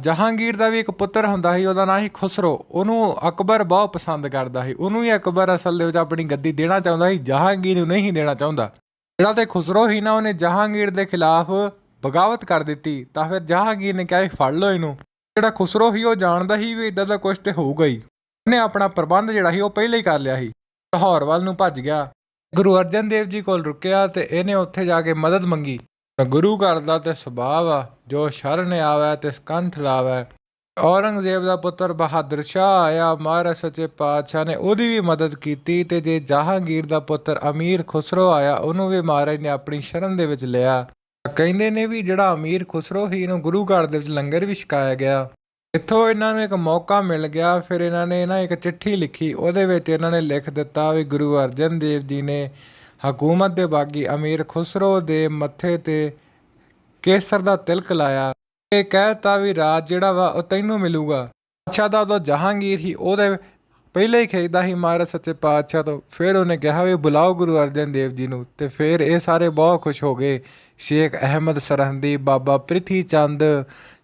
ਜਹਾਂਗੀਰ ਦਾ ਵੀ ਇੱਕ ਪੁੱਤਰ ਹੁੰਦਾ ਸੀ, ਉਹਦਾ ਨਾਂ ਸੀ ਖੁਸਰੋ। ਉਹਨੂੰ ਅਕਬਰ ਬਹੁਤ ਪਸੰਦ ਕਰਦਾ ਸੀ। ਉਹਨੂੰ ਹੀ ਅਕਬਰ ਅਸਲ ਦੇ ਵਿੱਚ ਆਪਣੀ ਗੱਦੀ ਦੇਣਾ ਚਾਹੁੰਦਾ ਸੀ, ਜਹਾਂਗੀਰ ਨੂੰ ਨਹੀਂ ਦੇਣਾ ਚਾਹੁੰਦਾ। ਜਿਹੜਾ ਤੇ ਖੁਸਰੋ ਸੀ ਨਾ, ਉਹਨੇ ਜਹਾਂਗੀਰ ਦੇ ਖਿਲਾਫ ਬਗਾਵਤ ਕਰ ਦਿੱਤੀ। ਤਾਂ ਫਿਰ ਜਹਾਂਗੀਰ ਨੇ ਕਿਹਾ ਵੀ ਫੜ ਲਓ ਇਹਨੂੰ। ਜਿਹੜਾ ਖੁਸਰੋ ਸੀ, ਉਹ ਜਾਣਦਾ ਸੀ ਵੀ ਇਦਾਂ ਦਾ ਕੁਝ ਤੇ ਹੋਊਗਾ ਹੀ ਉਹਨੇ ਆਪਣਾ ਪ੍ਰਬੰਧ ਜਿਹੜਾ ਸੀ, ਉਹ ਪਹਿਲਾਂ ਹੀ ਕਰ ਲਿਆ ਸੀ। ਲਾਹੌਰ ਵੱਲ ਨੂੰ ਭੱਜ ਗਿਆ। ਗੁਰੂ ਅਰਜਨ ਦੇਵ ਜੀ ਕੋਲ ਰੁਕਿਆ ਤੇ ਇਹਨੇ ਉੱਥੇ ਜਾ ਕੇ ਮਦਦ ਮੰਗੀ। ਗੁਰੂ ਘਰ ਦਾ ਤੇ ਸੁਭਾਅ ਆ, ਜੋ ਸ਼ਰਨ ਆਵੈ ਤੇ ਕੰਠ ਲਾਵੈ। ਔਰੰਗਜ਼ੇਬ ਦਾ ਪੁੱਤਰ ਬਹਾਦਰ ਸ਼ਾਹ ਆਇਆ, ਮਹਾਰਾਜ ਸੱਚੇ ਪਾਤਸ਼ਾਹ ਨੇ ਉਹਦੀ ਵੀ ਮਦਦ ਕੀਤੀ ਤੇ ਜੇ ਜਹਾਂਗੀਰ ਦਾ ਪੁੱਤਰ ਅਮੀਰ ਖੁਸਰੋ ਆਇਆ, ਉਹਨੂੰ ਵੀ ਮਹਾਰਾਜ ਨੇ ਆਪਣੀ ਸ਼ਰਨ ਦੇ ਵਿੱਚ ਲਿਆ। ਕਹਿੰਦੇ ਨੇ ਵੀ ਜਿਹੜਾ ਅਮੀਰ ਖੁਸਰੋ ਸੀ, ਇਹਨੂੰ ਗੁਰੂ ਘਰ ਦੇ ਵਿੱਚ ਲੰਗਰ ਵੀ ਛਕਾਇਆ ਗਿਆ। ਇੱਥੋਂ ਇਹਨਾਂ ਨੂੰ ਇੱਕ ਮੌਕਾ ਮਿਲ ਗਿਆ, ਫਿਰ ਇਹਨਾਂ ਨੇ ਨਾ ਇੱਕ ਚਿੱਠੀ ਲਿਖੀ, ਉਹਦੇ ਵਿੱਚ ਇਹਨਾਂ ਨੇ ਲਿਖ ਦਿੱਤਾ ਵੀ ਗੁਰੂ ਅਰਜਨ ਦੇਵ ਜੀ ਨੇ ਹਕੂਮਤ ਦੇ ਬਾਗੀ ਅਮੀਰ ਖੁਸਰੋ ਦੇ ਮੱਥੇ ਤੇ ਕੇਸਰ ਦਾ ਤਿਲਕ ਲਾਇਆ ਇਹ ਕਹਿਤਾ ਵੀ ਰਾਜ ਜਿਹੜਾ ਵਾ ਉਹ ਤੈਨੂੰ ਮਿਲੂਗਾ। ਅੱਛਾ ਦਾ ਉਦੋਂ ਜਹਾਂਗੀਰ ਹੀ ਉਹਦੇ ਪਹਿਲੇ ਹੀ ਖੇਦਾ ਸੀ ਮਹਾਰਾਜ ਸੱਚੇ ਪਾਤਸ਼ਾਹ ਤੋਂ। ਫਿਰ ਉਹਨੇ ਕਿਹਾ ਵੀ ਬੁਲਾਓ ਗੁਰੂ ਅਰਜਨ ਦੇਵ ਜੀ ਨੂੰ ਤੇ ਫਿਰ ਇਹ ਸਾਰੇ ਬਹੁਤ ਖੁਸ਼ ਹੋ ਗਏ। ਸ਼ੇਖ ਅਹਿਮਦ ਸਰਹੰਦੀ, ਬਾਬਾ ਪ੍ਰਿਥੀ ਚੰਦ,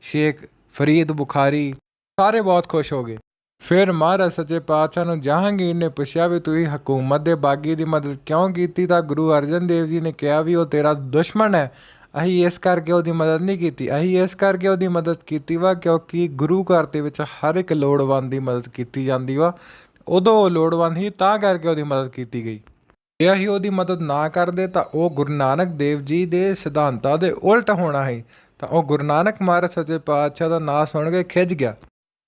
ਸ਼ੇਖ ਫਰੀਦ ਬੁਖਾਰੀ, ਸਾਰੇ ਬਹੁਤ ਖੁਸ਼ ਹੋ ਗਏ। ਫਿਰ ਮਹਾਰਾਜ ਸੱਚੇ ਪਾਤਸ਼ਾਹ ਨੂੰ ਜਹਾਂਗੀਰ ਨੇ ਪੁੱਛਿਆ ਵੀ ਤੁਸੀਂ ਹਕੂਮਤ ਦੇ ਬਾਗੀ ਦੀ ਮਦਦ ਕਿਉਂ ਕੀਤੀ? ਤਾਂ ਗੁਰੂ ਅਰਜਨ ਦੇਵ ਜੀ ਨੇ ਕਿਹਾ ਵੀ ਉਹ ਤੇਰਾ ਦੁਸ਼ਮਣ ਹੈ। ਅਸੀਂ ਇਸ ਕਰਕੇ ਉਹਦੀ ਮਦਦ ਨਹੀਂ ਕੀਤੀ। ਅਸੀਂ ਇਸ ਕਰਕੇ ਉਹਦੀ ਮਦਦ ਕੀਤੀ ਵਾ ਕਿਉਂਕਿ ਗੁਰੂ ਘਰ ਦੇ ਵਿੱਚ ਹਰ ਇੱਕ ਲੋੜਵੰਦ ਦੀ ਮਦਦ ਕੀਤੀ ਜਾਂਦੀ ਵਾ। ਉਦੋਂ ਉਹ ਲੋੜਵੰਦ ਹੀ ਤਾਂ ਕਰਕੇ ਉਹਦੀ ਮਦਦ ਕੀਤੀ ਗਈ। ਜੇ ਅਸੀਂ ਉਹਦੀ ਮਦਦ ਨਾ ਕਰਦੇ, ਤਾਂ ਉਹ ਗੁਰੂ ਨਾਨਕ ਦੇਵ ਜੀ ਦੇ ਸਿਧਾਂਤਾਂ ਦੇ ਉਲਟ ਹੋਣਾ ਹੈ ਤਾਂ ਉਹ ਗੁਰੂ ਨਾਨਕ ਮਹਾਰਾਜ ਸੱਚੇ ਪਾਤਸ਼ਾਹ ਦਾ ਨਾਂ ਸੁਣ ਕੇ ਖਿੱਚ ਗਿਆ।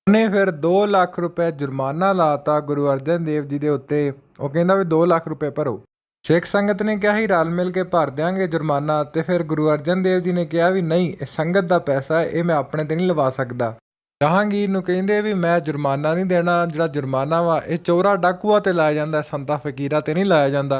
ਉਹਨੇ ਫਿਰ ਦੋ ਲੱਖ ਰੁਪਏ ਜੁਰਮਾਨਾ ਲਾਤਾ ਗੁਰੂ ਅਰਜਨ ਦੇਵ ਜੀ ਦੇ ਉੱਤੇ। ਉਹ ਕਹਿੰਦਾ ਵੀ 2 ਲੱਖ ਰੁਪਏ ਭਰੋ। ਸਿੱਖ ਸੰਗਤ ਨੇ ਕਿਹਾ ਸੀ ਰਲ ਮਿਲ ਕੇ ਭਰ ਦਿਆਂਗੇ ਜੁਰਮਾਨਾ। ਤੇ ਫਿਰ ਗੁਰੂ ਅਰਜਨ ਦੇਵ ਜੀ ਨੇ ਕਿਹਾ ਵੀ, ਨਹੀਂ, ਇਹ ਸੰਗਤ ਦਾ ਪੈਸਾ ਇਹ ਮੈਂ ਆਪਣੇ ਤੇ ਨਹੀਂ ਲਵਾ ਸਕਦਾ। ਜਹਾਂਗੀਰ ਨੂੰ ਕਹਿੰਦੇ ਵੀ, ਮੈਂ ਜੁਰਮਾਨਾ ਨਹੀਂ ਦੇਣਾ। ਜਿਹੜਾ ਜੁਰਮਾਨਾ ਵਾ, ਇਹ ਚੋਰਾ ਡਾਕੂਆ ਤੇ ਲਾਇਆ ਜਾਂਦਾ, ਸੰਤਾ, ਫਕੀਰਾ ਤੇ ਨਹੀਂ ਲਾਇਆ ਜਾਂਦਾ।